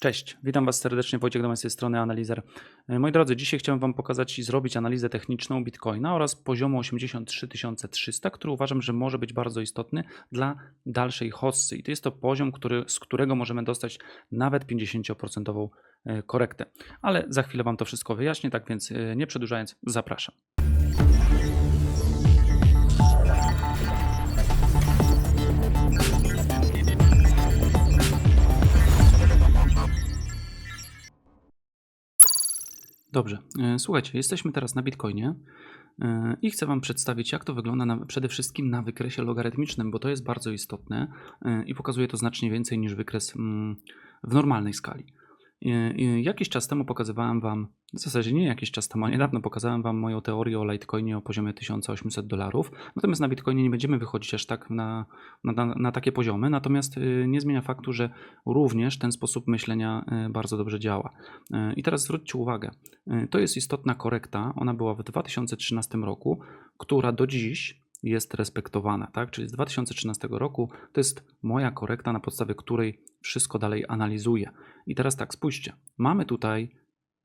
Cześć, witam Was serdecznie, Wojciech Domek z tej strony Analizer. E, Moi drodzy, dzisiaj chciałem Wam pokazać i zrobić analizę techniczną Bitcoina oraz poziomu 83 300, który uważam, że może być bardzo istotny dla dalszej hossy. I to jest to poziom, który, z którego możemy dostać nawet 50% e, korektę. Ale za chwilę Wam to wszystko wyjaśnię, tak więc e, nie przedłużając, zapraszam. Dobrze, e, słuchajcie, jesteśmy teraz na Bitcoinie e, i chcę Wam przedstawić, jak to wygląda na, przede wszystkim na wykresie logarytmicznym, bo to jest bardzo istotne e, i pokazuje to znacznie więcej niż wykres mm, w normalnej skali. Jakiś czas temu pokazywałem Wam, w zasadzie nie jakiś czas temu, a niedawno pokazałem Wam moją teorię o Litecoinie o poziomie 1800 dolarów. Natomiast na Bitcoinie nie będziemy wychodzić aż tak na, na, na, takie poziomy. Natomiast e, nie zmienia faktu, że również ten sposób myślenia e, bardzo dobrze działa. E, I teraz zwróćcie uwagę, to jest istotna korekta. Ona była w 2013 roku, która do dziś jest respektowana, tak? Czyli z 2013 roku to jest moja korekta, na podstawie której wszystko dalej analizuję. I teraz tak, spójrzcie. Mamy tutaj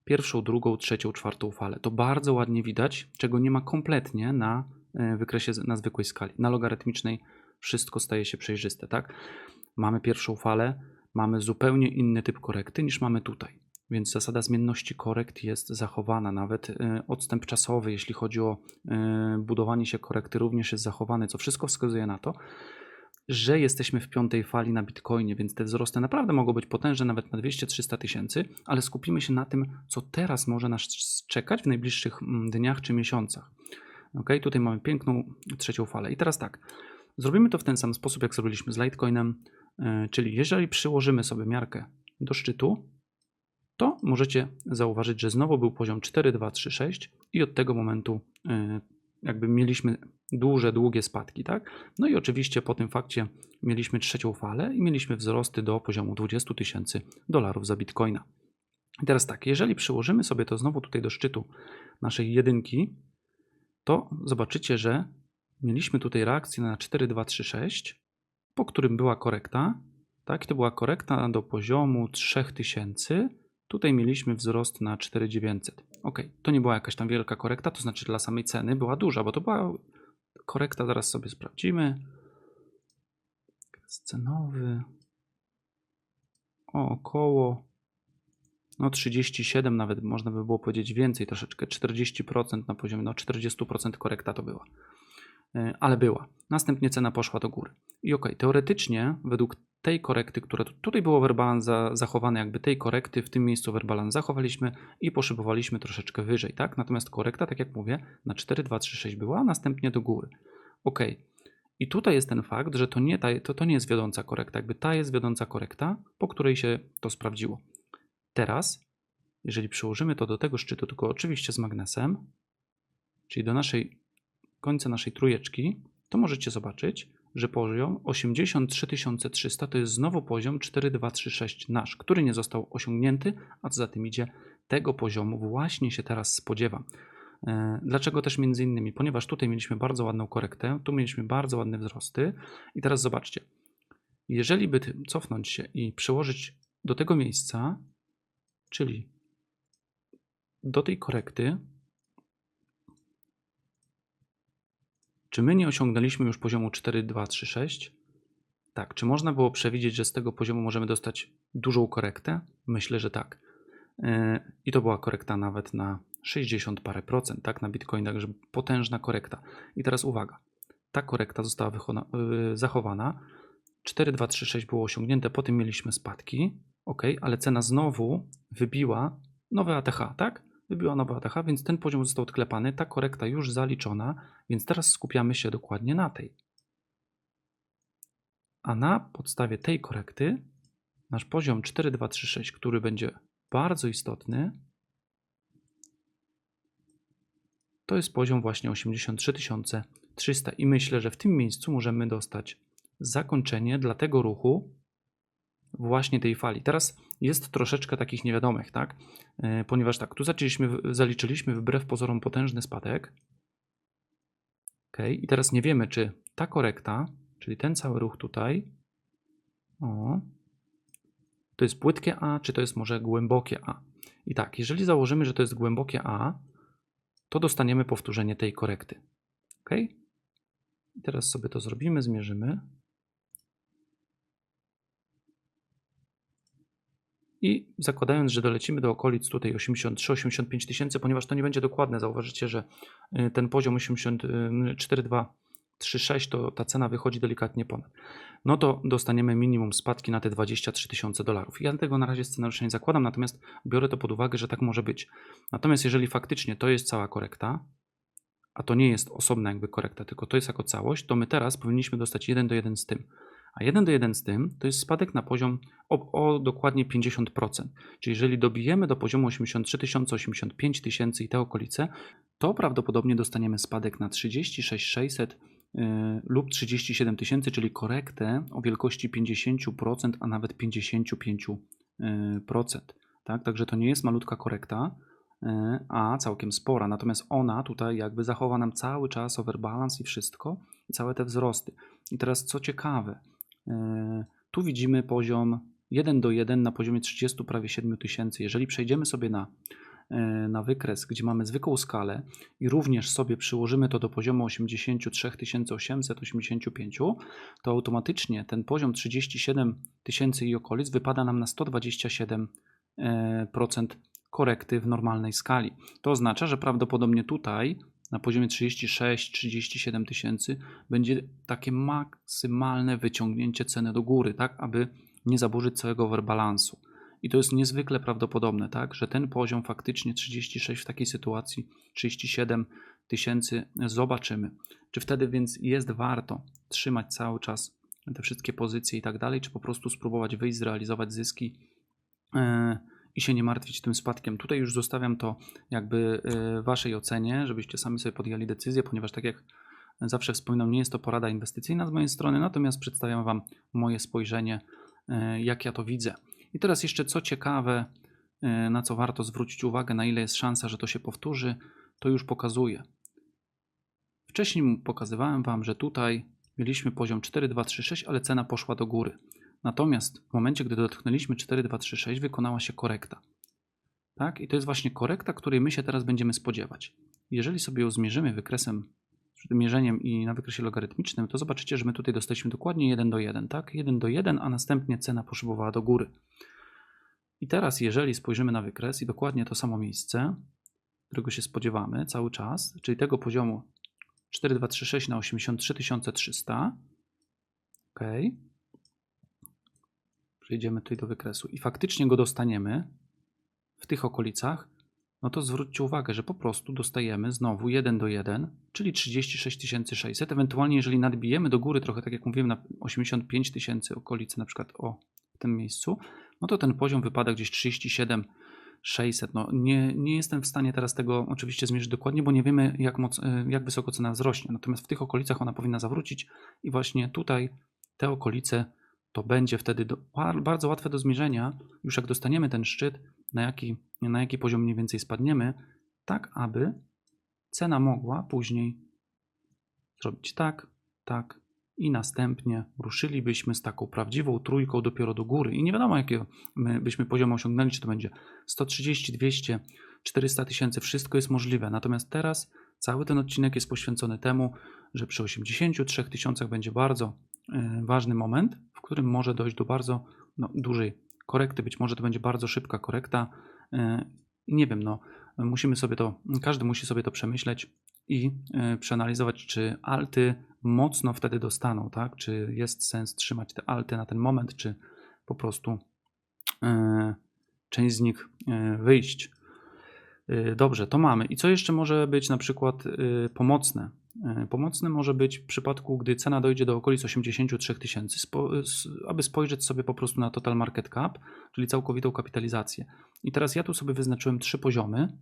pierwszą, drugą, trzecią, czwartą falę. To bardzo ładnie widać, czego nie ma kompletnie na e, wykresie na zwykłej skali. Na logarytmicznej wszystko staje się przejrzyste, tak? Mamy pierwszą falę, mamy zupełnie inny typ korekty niż mamy tutaj. Więc zasada zmienności korekt jest zachowana, nawet e, odstęp czasowy, jeśli chodzi o e, budowanie się korekty, również jest zachowany, co wszystko wskazuje na to, że jesteśmy w piątej fali na Bitcoinie, więc te wzrosty naprawdę mogą być potężne, nawet na 200-300 tysięcy, ale skupimy się na tym, co teraz może nas czekać w najbliższych mm, dniach czy miesiącach. Ok, tutaj mamy piękną trzecią falę. I teraz tak, zrobimy to w ten sam sposób, jak zrobiliśmy z Litecoinem, e, czyli jeżeli przyłożymy sobie miarkę do szczytu, to możecie zauważyć, że znowu był poziom 4236 i od tego momentu e, jakby mieliśmy duże, długie spadki, tak? No i oczywiście po tym fakcie mieliśmy trzecią falę i mieliśmy wzrosty do poziomu 20 tysięcy dolarów za bitcoina. I teraz tak, jeżeli przyłożymy sobie to znowu tutaj do szczytu naszej jedynki, to zobaczycie, że mieliśmy tutaj reakcję na 4236, po którym była korekta, tak? I to była korekta do poziomu 3000. Tutaj mieliśmy wzrost na 4900. Ok, to nie była jakaś tam wielka korekta, to znaczy dla samej ceny była duża, bo to była korekta, zaraz sobie sprawdzimy. Cenowy. O, około no 37 nawet można by było powiedzieć więcej, troszeczkę 40% na poziomie, no 40% korekta to była. E, Ale była. Następnie cena poszła do góry. I ok, teoretycznie według tej korekty, która tu- tutaj było werbalans za, zachowane, jakby tej korekty w tym miejscu werbalans zachowaliśmy i poszybowaliśmy troszeczkę wyżej, tak? Natomiast korekta, tak jak mówię, na 4, 2, 3, 6 była, a następnie do góry. Ok. I tutaj jest ten fakt, że to nie, ta, to, to nie jest wiodąca korekta, jakby ta jest wiodąca korekta, po której się to sprawdziło. Teraz, jeżeli przyłożymy to do tego szczytu, tylko oczywiście z magnesem, czyli do naszej końca naszej trójeczki, to możecie zobaczyć, że poziom 83 300 to jest znowu poziom 4236 nasz, który nie został osiągnięty, a co za tym idzie, tego poziomu właśnie się teraz spodziewam. E, Dlaczego też między innymi? Ponieważ tutaj mieliśmy bardzo ładną korektę, tu mieliśmy bardzo ładne wzrosty i teraz zobaczcie, jeżeli by cofnąć się i przełożyć do tego miejsca, czyli do tej korekty, Czy my nie osiągnęliśmy już poziomu 4236? Tak. Czy można było przewidzieć, że z tego poziomu możemy dostać dużą korektę? Myślę, że tak. Yy, I to była korekta nawet na 60 parę procent, tak, na Bitcoin, także potężna korekta. I teraz uwaga, ta korekta została wychona, yy, zachowana, 4236 było osiągnięte, potem mieliśmy spadki, ok, ale cena znowu wybiła nowe ATH, tak? Wybiła nowe ATH, więc ten poziom został odklepany, ta korekta już zaliczona, więc teraz skupiamy się dokładnie na tej. A na podstawie tej korekty nasz poziom 4236, który będzie bardzo istotny, to jest poziom właśnie 83 300 i myślę, że w tym miejscu możemy dostać zakończenie dla tego ruchu właśnie tej fali. Teraz jest troszeczkę takich niewiadomych, tak? E, Ponieważ tak, tu zaczęliśmy, zaliczyliśmy wbrew pozorom potężny spadek. Ok, i teraz nie wiemy, czy ta korekta, czyli ten cały ruch tutaj, o, to jest płytkie A, czy to jest może głębokie A. I tak, jeżeli założymy, że to jest głębokie A, to dostaniemy powtórzenie tej korekty. OK? I teraz sobie to zrobimy, zmierzymy. I zakładając, że dolecimy do okolic tutaj 83-85 tysięcy, ponieważ to nie będzie dokładne, zauważycie, że y, ten poziom 84,236 to ta cena wychodzi delikatnie ponad. No to dostaniemy minimum spadki na te 23 tysiące dolarów. Ja tego na razie scenariusza nie zakładam, natomiast biorę to pod uwagę, że tak może być. Natomiast jeżeli faktycznie to jest cała korekta, a to nie jest osobna jakby korekta, tylko to jest jako całość, to my teraz powinniśmy dostać 1 do 1 z tym. A 1 do 1 z tym to jest spadek na poziom o, o dokładnie 50%. Czyli jeżeli dobijemy do poziomu 83 tysiące, 85 tysięcy i te okolice, to prawdopodobnie dostaniemy spadek na 36 600 yy, lub 37 tysięcy, czyli korektę o wielkości 50%, a nawet 55%. Yy, tak? Także to nie jest malutka korekta, yy, a całkiem spora. Natomiast ona tutaj jakby zachowa nam cały czas overbalance i wszystko, i całe te wzrosty. I teraz co ciekawe, tu widzimy poziom 1 do 1 na poziomie 30 prawie 7 tysięcy. Jeżeli przejdziemy sobie na, e, na wykres, gdzie mamy zwykłą skalę i również sobie przyłożymy to do poziomu 83 885, to automatycznie ten poziom 37 tysięcy i okolic wypada nam na 127% e, korekty w normalnej skali. To oznacza, że prawdopodobnie tutaj na poziomie 36-37 tysięcy będzie takie maksymalne wyciągnięcie ceny do góry, tak, aby nie zaburzyć całego overbalansu. I to jest niezwykle prawdopodobne, tak, że ten poziom faktycznie 36 w takiej sytuacji, 37 tysięcy zobaczymy. Czy wtedy więc jest warto trzymać cały czas te wszystkie pozycje i tak dalej, czy po prostu spróbować wyjść, zrealizować zyski? Yy, i się nie martwić tym spadkiem. Tutaj już zostawiam to jakby y, waszej ocenie, żebyście sami sobie podjęli decyzję, ponieważ tak jak zawsze wspominam, nie jest to porada inwestycyjna z mojej strony, natomiast przedstawiam wam moje spojrzenie, y, jak ja to widzę. I teraz jeszcze co ciekawe, y, na co warto zwrócić uwagę, na ile jest szansa, że to się powtórzy, to już pokazuję. Wcześniej pokazywałem wam, że tutaj mieliśmy poziom 4236, ale cena poszła do góry. Natomiast w momencie, gdy dotknęliśmy 4236, wykonała się korekta. Tak? I to jest właśnie korekta, której my się teraz będziemy spodziewać. Jeżeli sobie ją zmierzymy wykresem, mierzeniem i na wykresie logarytmicznym, to zobaczycie, że my tutaj dostaliśmy dokładnie 1 do 1, tak? 1 do 1, a następnie cena poszybowała do góry. I teraz, jeżeli spojrzymy na wykres i dokładnie to samo miejsce, którego się spodziewamy cały czas, czyli tego poziomu 4236 na 83 300, ok, przejdziemy tutaj do wykresu i faktycznie go dostaniemy w tych okolicach, no to zwróćcie uwagę, że po prostu dostajemy znowu 1 do 1, czyli 36 600. Ewentualnie, jeżeli nadbijemy do góry trochę, tak jak mówiłem, na 85 tysięcy okolicy, na przykład o w tym miejscu, no to ten poziom wypada gdzieś 37 600. No nie, nie jestem w stanie teraz tego oczywiście zmierzyć dokładnie, bo nie wiemy, jak, moc, jak wysoko cena wzrośnie. Natomiast w tych okolicach ona powinna zawrócić i właśnie tutaj te okolice to będzie wtedy do, bardzo łatwe do zmierzenia, już jak dostaniemy ten szczyt, na jaki, na jaki poziom mniej więcej spadniemy, tak aby cena mogła później zrobić tak, tak i następnie ruszylibyśmy z taką prawdziwą trójką dopiero do góry. I nie wiadomo, jakie my byśmy poziom osiągnęli, czy to będzie 130, 200, 400 tysięcy, wszystko jest możliwe. Natomiast teraz cały ten odcinek jest poświęcony temu, że przy 83 tysiącach będzie bardzo ważny moment, którym może dojść do bardzo no, dużej korekty. Być może to będzie bardzo szybka korekta. E, nie wiem, no, musimy sobie to, każdy musi sobie to przemyśleć i e, przeanalizować, czy alty mocno wtedy dostaną, tak? Czy jest sens trzymać te alty na ten moment, czy po prostu e, część z nich wyjść. Dobrze, to mamy. I co jeszcze może być na przykład pomocne? E, pomocny może być w przypadku, gdy cena dojdzie do okolic 83 tysięcy, aby spojrzeć sobie po prostu na total market cap, czyli całkowitą kapitalizację. I teraz ja tu sobie wyznaczyłem trzy poziomy.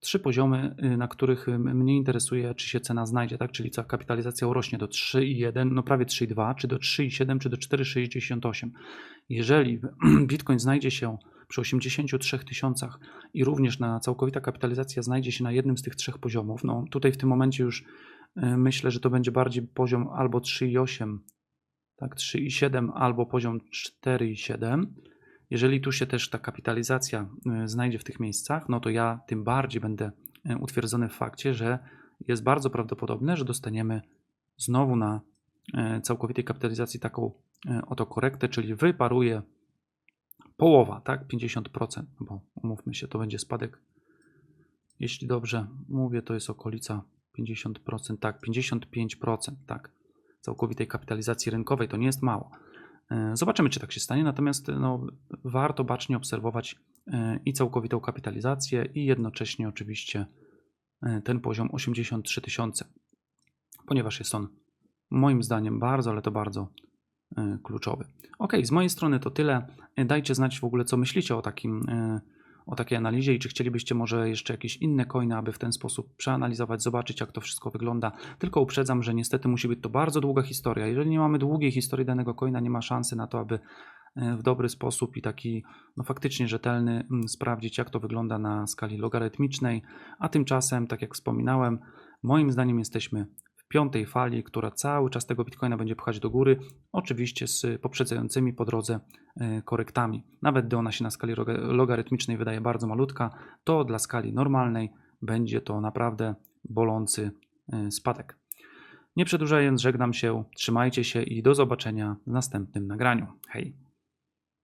Trzy poziomy, y, na których mnie interesuje, czy się cena znajdzie, tak? Czyli cała kapitalizacja urośnie do 3,1, no prawie 3,2, czy do 3,7, czy do 4,68. Jeżeli Bitcoin znajdzie się przy 83 tysiącach i również na całkowita kapitalizacja znajdzie się na jednym z tych trzech poziomów, no tutaj w tym momencie już e, myślę, że to będzie bardziej poziom albo 3,8, tak, 3,7 albo poziom 4,7, Jeżeli tu się też ta kapitalizacja y, znajdzie w tych miejscach, no to ja tym bardziej będę y, utwierdzony w fakcie, że jest bardzo prawdopodobne, że dostaniemy znowu na całkowitej kapitalizacji taką oto korektę, czyli wyparuje połowa, tak? 50%, no bo umówmy się, to będzie spadek. Jeśli dobrze mówię, to jest okolica 50%, tak, 55%, tak, całkowitej kapitalizacji rynkowej, to nie jest mało. E, Zobaczymy, czy tak się stanie, natomiast no, warto bacznie obserwować e, i całkowitą kapitalizację, i jednocześnie oczywiście e, ten poziom 83 tysiące, ponieważ jest on moim zdaniem bardzo, ale to bardzo kluczowy. Ok, z mojej strony to tyle. E, Dajcie znać w ogóle, co myślicie o takim. e, O takiej analizie i czy chcielibyście może jeszcze jakieś inne coiny, aby w ten sposób przeanalizować, zobaczyć jak to wszystko wygląda. Tylko uprzedzam, że niestety musi być to bardzo długa historia. Jeżeli nie mamy długiej historii danego coina, nie ma szansy na to, aby e, w dobry sposób i taki no, faktycznie rzetelny sprawdzić, jak to wygląda na skali logarytmicznej. A tymczasem, tak jak wspominałem, moim zdaniem jesteśmy piątej fali, która cały czas tego bitcoina będzie pchać do góry, oczywiście z poprzedzającymi po drodze e, korektami. Nawet gdy ona się na skali logarytmicznej wydaje bardzo malutka, to dla skali normalnej będzie to naprawdę bolący e, spadek. Nie przedłużając, żegnam się, trzymajcie się i do zobaczenia w następnym nagraniu. Hej!